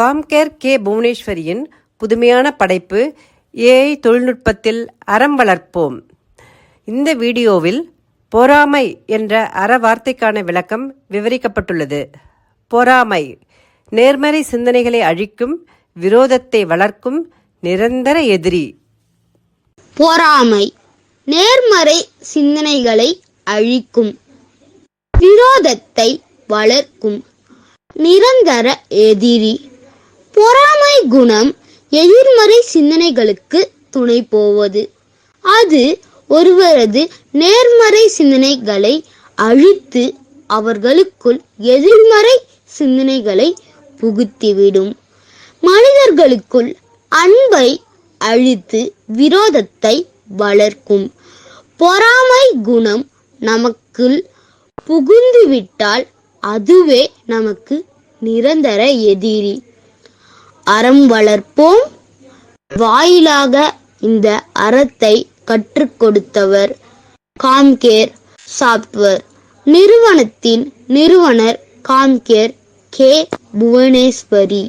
Compcare K புவனேஸ்வரியின் புதுமையான படைப்பு AI தொழில்நுட்பத்தில் அறம் வளர்ப்போம். இந்த வீடியோவில் பொறாமை என்ற அற வார்த்தைக்கான விளக்கம் விவரிக்கப்பட்டுள்ளது. பொறாமை நேர்மறை சிந்தனைகளை அழிக்கும் விரோதத்தை வளர்க்கும் நிரந்தர எதிரி. பொறாமை நேர்மறை சிந்தனைகளை அழிக்கும் விரோதத்தை வளர்க்கும் நிரந்தர எதிரி. பொறாமை குணம் எதிர்மறை சிந்தனைகளுக்கு துணை போவது. அது ஒருவரது நேர்மறை சிந்தனைகளை அழித்து அவர்களுக்குள் எதிர்மறை சிந்தனைகளை புகுத்திவிடும். மனிதர்களுக்குள் அன்பை அழித்து விரோதத்தை வளர்க்கும். பொறாமை குணம் நமக்குள் புகுந்துவிட்டால் அதுவே நமக்கு நிரந்தர எதிரி. அறம் வளர்ப்போம். வாயிலாக இந்த அறத்தை கற்றுக் கொடுத்தவர் காம்கேர் சாப்ட்வேர் நிறுவனத்தின் நிறுவனர் காம்கேர் கே புவனேஸ்வரி.